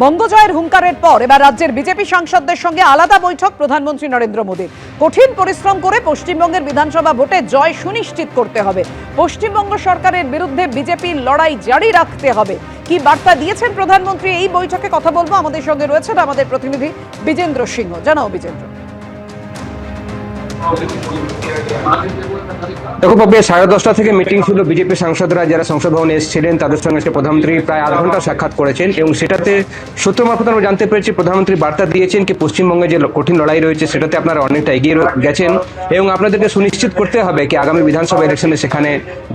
বঙ্গজয়ের হুঙ্কারের পর এবার রাজ্যের বিজেপি সাংসদদের সঙ্গে আলাদা বৈঠক প্রধানমন্ত্রী নরেন্দ্র মোদীর। কঠিন পরিশ্রম করে পশ্চিমবঙ্গের বিধানসভা ভোটে জয় সুনিশ্চিত করতে হবে। পশ্চিমবঙ্গ সরকারের বিরুদ্ধে বিজেপির লড়াই জারি রাখতে হবে। কি বার্তা দিয়েছেন প্রধানমন্ত্রী? এই বৈঠকে কথা বলব। আমাদের সঙ্গে রয়েছেন আমাদের প্রতিনিধি বিজেন্দ্র সিংহ। জানাও বিজেন্দ্র। দেখো পাবে সাড়ে দশটা থেকে মিটিং ছিল। বিজেপি সাংসদরা যারা সংসদ ভবনে এসেছিলেন, তাদের সঙ্গে আজকে প্রধানমন্ত্রী প্রায় আধ ঘণ্টা সাক্ষাৎ করেছেন এবং সেটাতে সূত্র মারফত আমরা জানতে পেরেছি, প্রধানমন্ত্রী বার্তা দিয়েছেন কি পশ্চিমবঙ্গে যে কঠিন লড়াই রয়েছে, সেটাতে আপনারা অনেকটা এগিয়ে গেছেন এবং আপনাদেরকে সুনিশ্চিত করতে হবে কি আগামী বিধানসভা ইলেকশনে সেখানে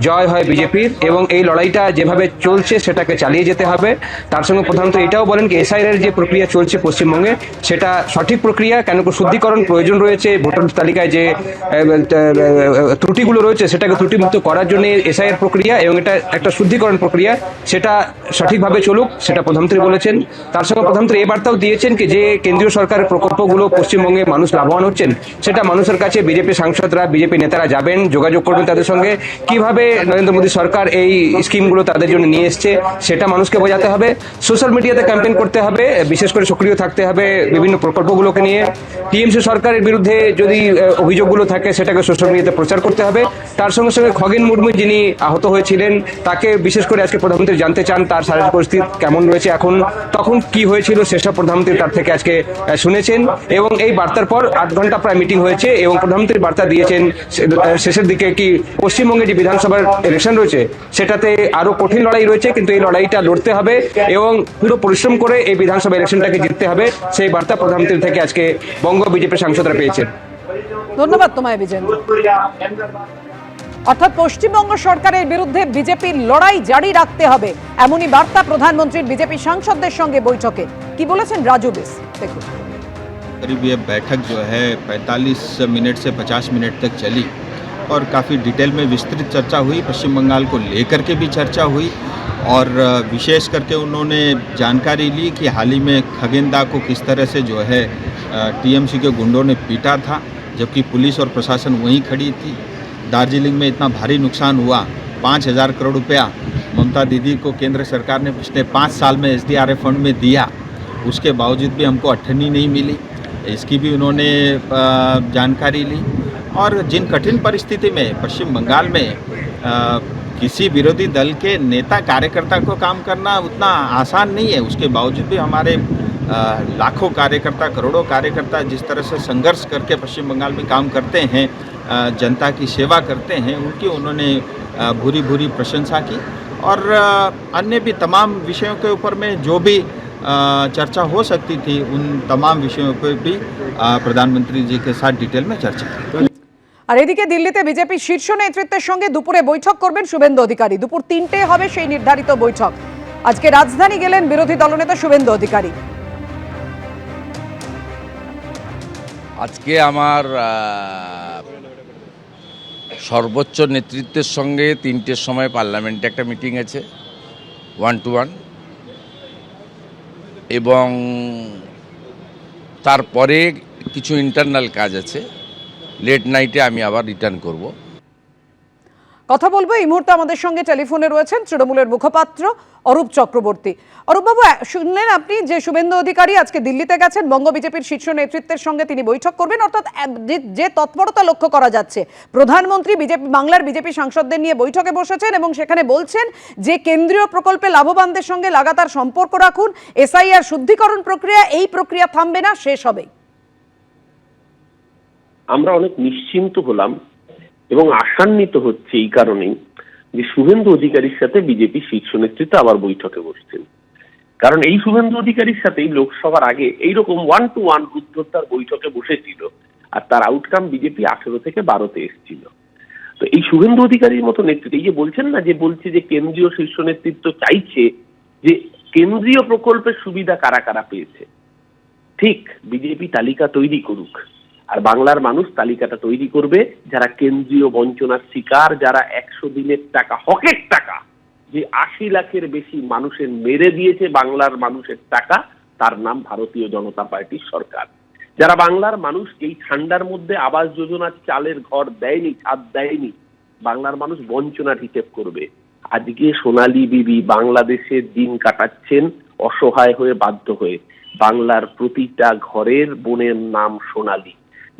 জয় হয় বিজেপির এবং এই লড়াইটা যেভাবে চলছে, সেটাকে চালিয়ে যেতে হবে। তার সঙ্গে প্রধানমন্ত্রী এটাও বলেন কি এসআইআর যে প্রক্রিয়া চলছে পশ্চিমবঙ্গে, সেটা সঠিক প্রক্রিয়া, কেন শুদ্ধিকরণ প্রয়োজন রয়েছে, ভোটার তালিকায় যে আহ, ত্রুটিগুলো রয়েছে সেটাকে ত্রুটিমুক্ত করার জন্য এসআইআর প্রক্রিয়া এবং এটা একটা শুদ্ধিকরণ প্রক্রিয়া সেটা সঠিকভাবে চলুক সেটা প্রধানমন্ত্রী বলেছেন। তার সঙ্গে প্রধানমন্ত্রী এই বার্তাও দিয়েছেন কি যে কেন্দ্রীয় সরকারের প্রকল্পগুলো পশ্চিমবঙ্গে মানুষ লাভবান হচ্ছেন সেটা মানুষের কাছে বিজেপি সাংসদরা বিজেপি নেতারা যাবেন যোগাযোগ করবেন তাদের সঙ্গে। কীভাবে নরেন্দ্র মোদী সরকার এই স্কিমগুলো তাদের জন্য নিয়ে এসছে সেটা মানুষকে বোঝাতে হবে। সোশ্যাল মিডিয়াতে ক্যাম্পেইন করতে হবে বিশেষ করে সক্রিয় থাকতে হবে বিভিন্ন প্রকল্পগুলোকে নিয়ে। টিএমসি সরকারের বিরুদ্ধে যদি অভিযোগগুলো থাকে, সেটাকে সোশ্যাল মিডিয়াতে প্রচার করতে হবে। তার সঙ্গে সঙ্গে খগেন মুর্মু যিনি আহত হয়েছিলেন, তাকে বিশেষ করে আজকে প্রধানমন্ত্রী জানতে চান, তার শারীরিক পরিস্থিতি কেমন রয়েছে এখন, তখন কি হয়েছিল সেসব প্রধানমন্ত্রী তার থেকে আজকে শুনেছেন। এবং এই বার্তার পর আট ঘণ্টা প্রায় মিটিং হয়েছে এবং প্রধানমন্ত্রী বার্তা দিয়েছেন শেষের দিকে কি পশ্চিমবঙ্গে যে বিধানসভার ইলেকশন রয়েছে, সেটাতে আরও কঠিন লড়াই রয়েছে, কিন্তু এই লড়াইটা লড়তে হবে এবং পুরো পরিশ্রম করে এই বিধানসভা ইলেকশনটাকে জিততে হবে। সেই বার্তা প্রধানমন্ত্রী থেকে আজকে বঙ্গ বিজেপি সাংসদরা পেয়েছেন। ধন্যবাদ তোমায় বিজেন্দ্র অর্থাৎ পশ্চিমবঙ্গ সরকারের বিরুদ্ধে বিজেপির লড়াই জারি রাখতে হবে এমনই বার্তা প্রধানমন্ত্রীর বিজেপি সাংসদদের সঙ্গে বৈঠকে কি বলেছেন রাজু বিস দেখুন करीब ये बैठक जो है 45 मिनट से 50 मिनट तक चली और काफ़ी डिटेल में विस्तृत चर्चा हुई पश्चिम बंगाल को लेकर के भी चर्चा हुई और अ, विशेष करके उन्होंने जानकारी ली कि हाल ही में खगेंदा को किस तरह से जो है टीएमसी के गुंडों ने पीटा था जबकि पुलिस और प्रशासन वहीं खड़ी थी। दार्जिलिंग में इतना भारी नुकसान हुआ पाँच हज़ार करोड़ रुपया। ममता दीदी को केंद्र सरकार ने पिछले पाँच साल में एसडीआरएफ फंड में दिया। उसके बावजूद भी हमको अठन्नी नहीं मिली। इसकी भी उन्होंने जानकारी ली। और जिन कठिन परिस्थिति में पश्चिम बंगाल में अ, किसी विरोधी दल के नेता कार्यकर्ता को काम करना उतना आसान नहीं है। उसके बावजूद भी हमारे लाखों कार्यकर्ता करोड़ों कार्यकर्ता जिस तरह से संघर्ष करके पश्चिम बंगाल में काम करते हैं अ, जनता की सेवा करते हैं उनकी उन्होंने अ, भूरी भूरी प्रशंसा की और अ, अन्य भी तमाम विषयों के ऊपर में जो भी अ, चर्चा हो सकती थी उन तमाम विषयों पर भी अ, प्रधानमंत्री जी के साथ डिटेल में चर्चा की আর এদিকে দিল্লিতে বিজেপি শীর্ষ নেতৃত্বের সঙ্গে দুপুরে বৈঠক করবেন শুভেন্দু অধিকারী দুপুর তিনটে হবে সেই নির্ধারিত বৈঠক আজকে রাজধানী গেলেন বিরোধী দলনেতা শুভেন্দু অধিকারী আজকে আমার সর্বোচ্চ নেতৃত্বের সঙ্গে তিনটের সময় পার্লামেন্টে একটা মিটিং আছে ওয়ান টু ওয়ান এবং তারপরে কিছু ইন্টারনাল কাজ আছে লেট নাইটে আমি আবার রিটার্ন করব। কথা বলব, এই মুহূর্তে আমাদের সঙ্গে টেলিফোনে রয়েছেন তৃণমূলের মুখপাত্র অরূপ চক্রবর্তী। অরূপবাবু শুনলেন আপনি যে শুভেন্দু অধিকারী আজকে দিল্লিতে গেছেন, বঙ্গ বিজেপির শীর্ষ নেতৃত্বের সঙ্গে তিনি বৈঠক করবেন, অর্থাৎ যে তৎপরতা লক্ষ্য করা যাচ্ছে, প্রধানমন্ত্রী বিজেপি, বাংলার বিজেপি সাংসদদের নিয়ে বৈঠকে বসেছেন এবং সেখানে বলছেন যে কেন্দ্রীয় প্রকল্পে লাভবানদের সঙ্গে লাগাতার সম্পর্ক রাখুন, এসআইআর শুদ্ধিকরণ প্রক্রিয়া, এই প্রক্রিয়া থামবে না, শেষ হবে। আমরা অনেক নিশ্চিন্ত হলাম এবং আশান্বিত হচ্ছে এই কারণেই যে শুভেন্দু অধিকারীর সাথে বিজেপি শীর্ষ নেতৃত্ব আবার বৈঠকে বসছেন। কারণ এই শুভেন্দু অধিকারীর সাথেই লোকসভার আগে এইরকম ওয়ান টু ওয়ান উত্তরতার বৈঠকে বসেছিল আর তার আউটকাম বিজেপি আঠেরো থেকে বারোতে এসেছিল। তো এই শুভেন্দু অধিকারীর মতো নেতৃত্ব, এই যে বলছেন না যে বলছে যে কেন্দ্রীয় শীর্ষ নেতৃত্ব চাইছে যে কেন্দ্রীয় প্রকল্পের সুবিধা কারা কারা পেয়েছে? ঠিক, বিজেপি তালিকা তৈরি করুক। আর বাংলার মানুষ তালিকাটা তৈরি করবে যারা কেন্দ্রীয় বঞ্চনার শিকার, যারা একশো দিনের টাকা, হকের টাকা, যে আশি লাখের বেশি মানুষের মেরে দিয়েছে বাংলার মানুষের টাকা, তার নাম ভারতীয় জনতা পার্টির সরকার। যারা বাংলার মানুষ এই ঠান্ডার মধ্যে আবাস যোজনার চালের ঘর দেয়নি, ছাদ দেয়নি, বাংলার মানুষ বঞ্চনার হিসেব করবে। আজকে সোনালী বিবি বাংলাদেশে দিন কাটাচ্ছেন, অসহায় হয়ে বাধ্য হয়ে। বাংলার প্রতিটা ঘরের বোনের নাম সোনালী।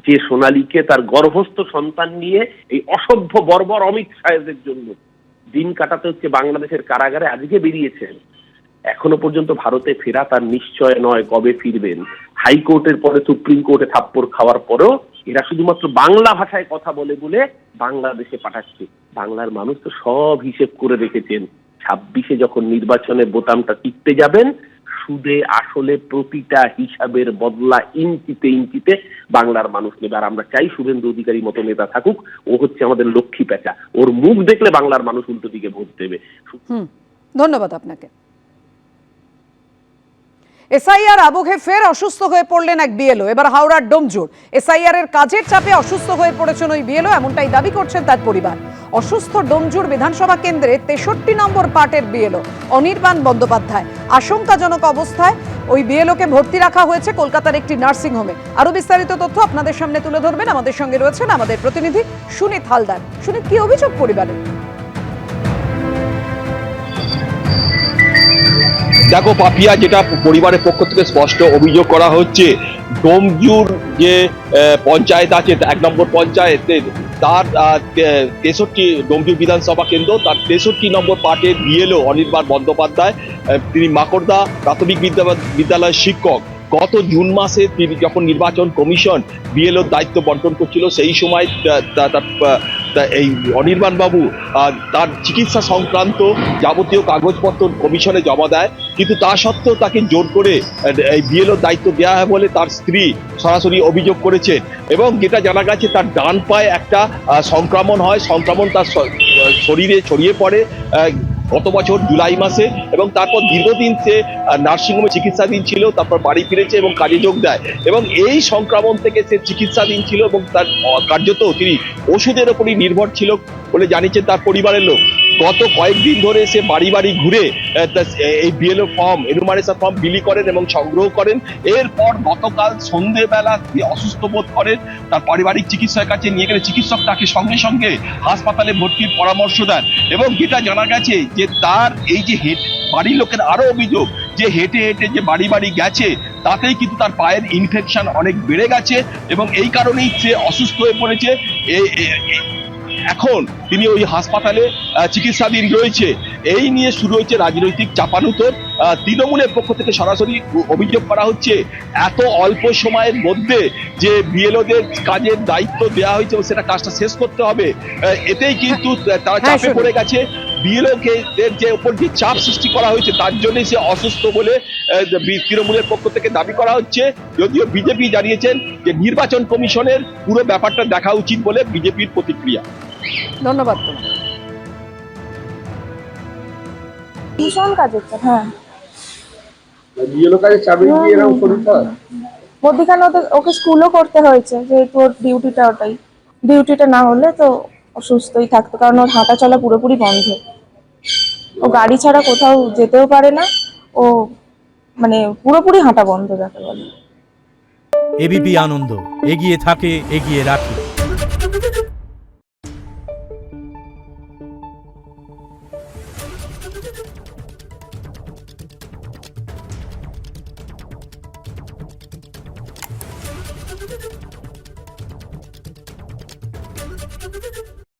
যে সোনালীকে তার গর্ভস্থ সন্তান নিয়ে এই অসভ্য বর্বর অমিত সাহেবের জন্য দিন কাটাতে হচ্ছে বাংলাদেশের কারাগারে, আজকে বেরিয়েছেন। এখনও পর্যন্ত ভারতে ফেরা তার নিশ্চয় নয়, কবে ফিরবেন? হাইকোর্টের পরে সুপ্রিম কোর্টে থাপ্পড় খাওয়ার পরেও এরা শুধুমাত্র বাংলা ভাষায় কথা বলে বলে বাংলাদেশে পাঠাচ্ছে। বাংলার মানুষ তো সব হিসেব করে রেখেছেন। ছাব্বিশে যখন নির্বাচনে বোতামটা টিপতে যাবেন সুদে আসলে প্রতিটা হিসাবের বদলা ইঞ্চিতে ইঞ্চিতে বাংলার মানুষ নেবে। আর আমরা চাই শুভেন্দু অধিকারী মতো নেতা থাকুক, ও হচ্ছে আমাদের লক্ষ্মী পেঁচা। ওর মুখ দেখলে বাংলার মানুষ উল্টো দিকে ভোট দেবে। ধন্যবাদ আপনাকে। এসআইআর আবহে ফের অসুস্থ হয়ে পড়লেন এক বিএলও। এবার হাওড়ার ডোমজুর। এসআইআর এর কাজের চাপে অসুস্থ হয়ে পড়েছেন ওই বিএলও, এমনটাই দাবি করছেন তার পরিবার। অসুস্থ ডোমজুর বিধানসভা কেন্দ্রে তেষট্টি নম্বর পার্টের বিএলও। অনির্বাণ বন্দ্যোপাধ্যায়, আশঙ্কাজনক অবস্থায় ওই বিএলওকে ভর্তি রাখা হয়েছে কলকাতার একটি নার্সিং হোমে। আরও বিস্তারিত তথ্য আপনাদের সামনে তুলে ধরবেন। আমাদের সঙ্গে রয়েছেন আমাদের প্রতিনিধি সুনীত হালদার। সুনীত, কি অভিযোগ পরিবারের? দেখো পাপিয়া, যেটা পরিবারের পক্ষ থেকে স্পষ্ট অভিযোগ করা হচ্ছে, ডোমজুর যে পঞ্চায়েত আছে, এক নম্বর পঞ্চায়েতের তার তেষট্টি ডোমজুর বিধানসভা কেন্দ্র, তার তেষট্টি নম্বর পার্টে বিএলও অনির্বাণ বন্দ্যোপাধ্যায় তিনি মাকড়দা প্রাথমিক বিদ্যালয় বিদ্যালয়ের শিক্ষক। গত জুন মাসে যখন নির্বাচন কমিশন বিএলওর দায়িত্ব বন্টন করছিল, সেই সময় এই অনির্বাণ বাবু তার চিকিৎসা সংক্রান্ত যাবতীয় কাগজপত্র কমিশনে জমা দেয়। কিন্তু তা সত্ত্বেও তাকে জোর করে এই বিএলওর দায়িত্ব দেওয়া হয় বলে তার স্ত্রী সরাসরি অভিযোগ করেছে এবং যেটা জানা গেছে, তার ডান পায়ে একটা সংক্রমণ হয়। সংক্রমণ তার শরীরে ছড়িয়ে পড়ে। গত বছর জুলাই মাসে এবং তারপর দীর্ঘদিন সে নার্সিংহোমে চিকিৎসাধীন ছিল, তারপর বাড়ি ফিরেছে এবং কাজে যোগ দেয়। এবং এই সংক্রমণ থেকে সে চিকিৎসাধীন ছিল এবং তার কার্যত তিনি ওষুধের ওপরই নির্ভর ছিল বলে জানিয়েছেন তার পরিবারের লোক। গত কয়েকদিন ধরে সে বাড়ি বাড়ি ঘুরে এই বিএলও ফর্ম এনুমারেশন ফর্ম বিলি করেন এবং সংগ্রহ করেন। এরপর গতকাল সন্ধেবেলা অসুস্থ বোধ করেন, তার পারিবারিক চিকিৎসকের কাছে নিয়ে গেলে চিকিৎসক তাকে সঙ্গে সঙ্গে হাসপাতালে ভর্তির পরামর্শ দেন এবং যেটা জানা গেছে যে তার এই যে হেঁট, বাড়ির লোকের আরও অভিযোগ যে হেঁটে হেঁটে যে বাড়ি বাড়ি গেছে, তাতেই কিন্তু তার পায়ের ইনফেকশন অনেক বেড়ে গেছে এবং এই কারণেই সে অসুস্থ হয়ে পড়েছে। এখন তিনি ওই হাসপাতালে চিকিৎসাধীন রয়েছে। এই নিয়ে শুরু হয়েছে রাজনৈতিক চাপানুতর। তৃণমূলের পক্ষ থেকে সরাসরি অভিযোগ করা হচ্ছে এত অল্প সময়ের মধ্যে যে বিএলওদের কাজের দায়িত্ব দেওয়া হয়েছে সেটা কাজটা শেষ করতে হবে এতেই কিন্তু তারা হ্যাঁ, চাপে পড়ে গেছে। বিএলওকে যে উপর যে চাপ সৃষ্টি করা হয়েছে তার জন্যই সে অসুস্থ বলে তৃণমূলের পক্ষ থেকে দাবি করা হচ্ছে। যদিও বিজেপি জানিয়েছেন যে নির্বাচন কমিশনের পুরো ব্যাপারটা দেখা উচিত বলে বিজেপির প্রতিক্রিয়া। ধন্যবাদ তোমাকে। ভীষণ কাজের চাপ হ্যাঁ। বিএলও কাজে চাপে গিয়ে এরকম শরীর খারাপ মধ্যিখানে ওকে স্কুলও করতে হয়েছে যেহেতু ওর ডিউটিটা ওটাই। ডিউটিটা না হলে তো অসুস্থই থাকতো কারণ ওর হাঁটা চলা পুরোপুরি বন্ধ। ও গাড়ি ছাড়া কোথাও যেতেও পারে না ও মানে পুরোপুরি হাঁটা বন্ধ যাকে বলে। এবিপি আনন্দ এগিয়ে থাকে এগিয়ে রাখে।